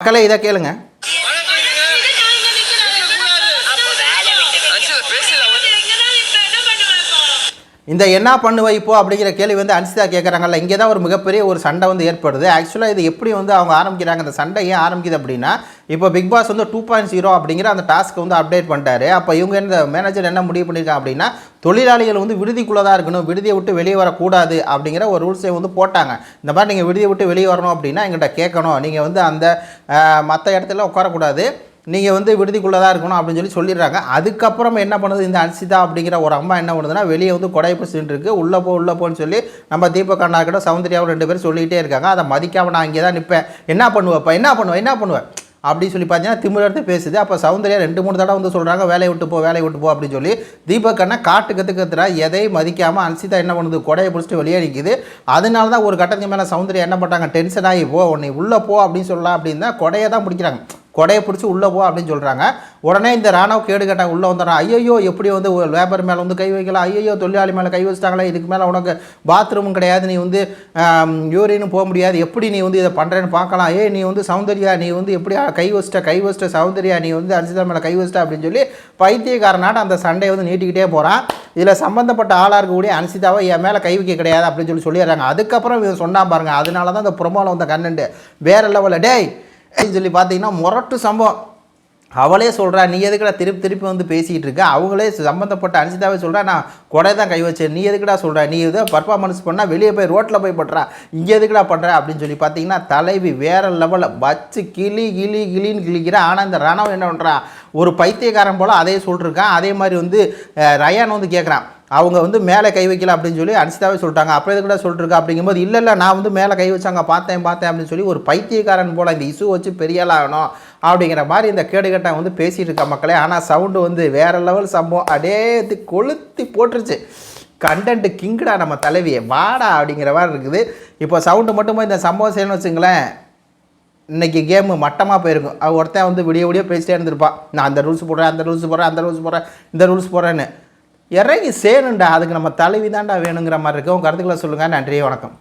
மக்களை இதை கேளுங்க. இந்த என்ன பண்ணுவ இப்போ அப்படிங்கிற கேள்வி வந்து அன்சிதா கேட்குறாங்கல்ல இங்கே தான் ஒரு மிகப்பெரிய ஒரு சண்டை வந்து ஏற்படுது. ஆக்சுவலாக இது எப்படி வந்து அவங்க ஆரம்பிக்கிறாங்க இந்த சண்டை ஏன் ஆரம்பிக்குது அப்படின்னா இப்போ பிக் பாஸ் வந்து டூ பாயிண்ட் ஜீரோ அப்படிங்கிற அந்த டாஸ்க்கை வந்து அப்டேட் பண்ணிட்டாரு. அப்போ இவங்க இந்த மேனேஜர் என்ன முடிவு பண்ணியிருக்காங்க அப்படின்னா தொழிலாளிகள் வந்து விடுதிக்குள்ளே தான் இருக்கணும் விடுதியை விட்டு வெளியே வரக்கூடாது அப்படிங்கிற ஒரு ரூல்ஸை வந்து போட்டாங்க. இந்த மாதிரி நீங்கள் விடுதியை விட்டு வெளியே வரணும் அப்படின்னா எங்கிட்ட கேட்கணும். நீங்கள் வந்து அந்த மற்ற இடத்துல உட்காரக்கூடாது. நீங்கள் வந்து விடுதிக்குள்ளே தான் இருக்கணும் அப்படின்னு சொல்லி சொல்லிடுறாங்க. அதுக்கப்புறம் என்ன பண்ணுது இந்த அன்சிதா அப்படிங்கிற ஒரு அம்மா என்ன பண்ணுதுன்னா வெளியே வந்து கொடை பிடிச்சிட்டு உள்ளே போ உள்ளே போன்னு சொல்லி நம்ம தீபக் அண்ணா கிட்ட சௌந்தர்யாவும் ரெண்டு பேரும் சொல்லிகிட்டே இருக்காங்க. அதை மதிக்காமல் நான் இங்கே தான் நிற்பேன் என்ன பண்ணுவேப்பா? என்ன பண்ணுவேன் என்ன பண்ணுவேன் அப்படின்னு சொல்லி பார்த்தீங்கன்னா திமிழர்த்து பேசுது. அப்போ சௌந்தர்யா ரெண்டு மூணு தடவை வந்து சொல்கிறாங்க வேலையை விட்டு போ வேலையை விட்டு போ அப்படின்னு சொல்லி தீபக் அண்ணா காட்டு கற்று கத்துறா. எதை மதிக்காமல் அன்சிதா என்ன பண்ணுது? கொடையை பிடிச்சிட்டு வெளியே நிற்கிது அதனால தான் ஒரு கட்டத்துக்கு மேலே சௌந்தர்யா என்ன பண்ணுறாங்க டென்ஷன் ஆகி போ உன்னை உள்ளே போ அப்படின்னு சொல்லலாம் அப்படின்னா கொடையை தான் பிடிக்கிறாங்க கொடையை பிடிச்சி உள்ளே போ அப்படின்னு சொல்கிறாங்க உடனே இந்த ராணவ கேடு கேட்டாங்க உள்ளே வந்துடுறான் ஐயோ எப்படி வந்து லேபர் மேலே வந்து கை வைக்கலாம் ஐயோ தொழிலாளி மேலே கை வச்சிட்டாங்களே இதுக்கு மேலே உனக்கு பாத்ரூமும் கிடையாது நீ வந்து யூரினும் போக முடியாது எப்படி நீ வந்து இதை பண்ணுறேன்னு பார்க்கலாம். ஏய் நீ வந்து சௌந்தர்யா நீ வந்து எப்படி கை வச்சிட்ட கை வச்சிட்ட சௌந்தர்யா நீ வந்து அன்சிதா மேலே கை வச்சிட்ட அப்படின்னு சொல்லி பைத்தியக்காரனாட்ட அந்த சண்டையை வந்து நீட்டிக்கிட்டே போகிறான் இதில் சம்மந்தப்பட்ட ஆளாக இருக்கக்கூடிய அன்சிதாவை என் மேலே கை வைக்க கிடையாது அப்படின்னு சொல்லி சொல்லிடுறாங்க. அதுக்கப்புறம் இவன் சொன்னா பாருங்கள் அதனால தான் அந்த ப்ரொமோவில் வந்த கண்ணண்டு வேறு லெவலில் டேய் சொல்லி பார்த்தீங்கன்னா முரட்டு சம்பவம். அவளே சொல்கிறா நீ எதுக்குடா திருப்பி திருப்பி வந்து பேசிக்கிட்டு இருக்க? அவங்களே சம்மந்தப்பட்ட அனிசிதாவே சொல்கிறா நான் கொடை தான் கை வச்சேன். நீ எதுக்கடா சொல்கிற நீ இதை பர்ஃபார்மன்ஸ் பண்ணால் வெளியே போய் ரோட்டில் போய் பண்ணுறா இங்கே எதுக்குடா பண்ணுற அப்படின்னு சொல்லி பார்த்தீங்கன்னா தலைவி வேறு லெவலில் வச்சு கிளி கிளி கிளின்னு கிளிக்கிற ஆனால் இந்த ரணம் என்ன பண்ணுறான் ஒரு பைத்தியக்காரன் போல் அதே சொல்லிருக்கான் அதே மாதிரி வந்து ரயான் வந்து கேட்குறான் அவங்க வந்து மேலே கை வைக்கல அப்படின்னு சொல்லி அனிசிதாவே சொல்லிட்டாங்க. அப்புறம் இது கூட சொல்லிருக்கா அப்படிங்கும்போது இல்லை இல்லை நான் வந்து மேலே கை வச்சாங்க பார்த்தேன் பார்த்தேன் அப்படின்னு சொல்லி ஒரு பைத்தியக்காரன் போல் இந்த இஷ்யூ வச்சு பெரிய ஆளாகணும் அப்படிங்கிற மாதிரி இந்த கேடுகட்டை வந்து பேசிகிட்டு இருக்க மக்களே. ஆனால் சவுண்டு வந்து வேறு லெவல் சம்பவம். அடே இது கொளுத்தி போட்டுருச்சு. கண்டென்ட் கிங்குடா நம்ம தலைவியை. வாடா அப்படிங்கிற மாதிரி இருக்குது. இப்போ சவுண்டு மட்டுமே இந்த சம்பவம் செய்யணும்னு வச்சுங்களேன். இன்றைக்கி கேமு மட்டமாக போயிருக்கும். அவ ஒருத்தன் வந்து விடிய விடிய பேசிட்டே இருந்திருப்பான் நான் அந்த ரூல்ஸ் போடுறேன் அந்த ரூல்ஸ் போடுறேன் அந்த ரூல்ஸ் போடுறேன் இந்த ரூல்ஸ் போடுறேன்னு. இறங்கி சேருண்டா அதுக்கு நம்ம தலைவி தான்டா வேணுங்கிற மாதிரி இருக்கு. உங்கள் கருத்துக்களை சொல்லுங்கள் நன்றி வணக்கம்.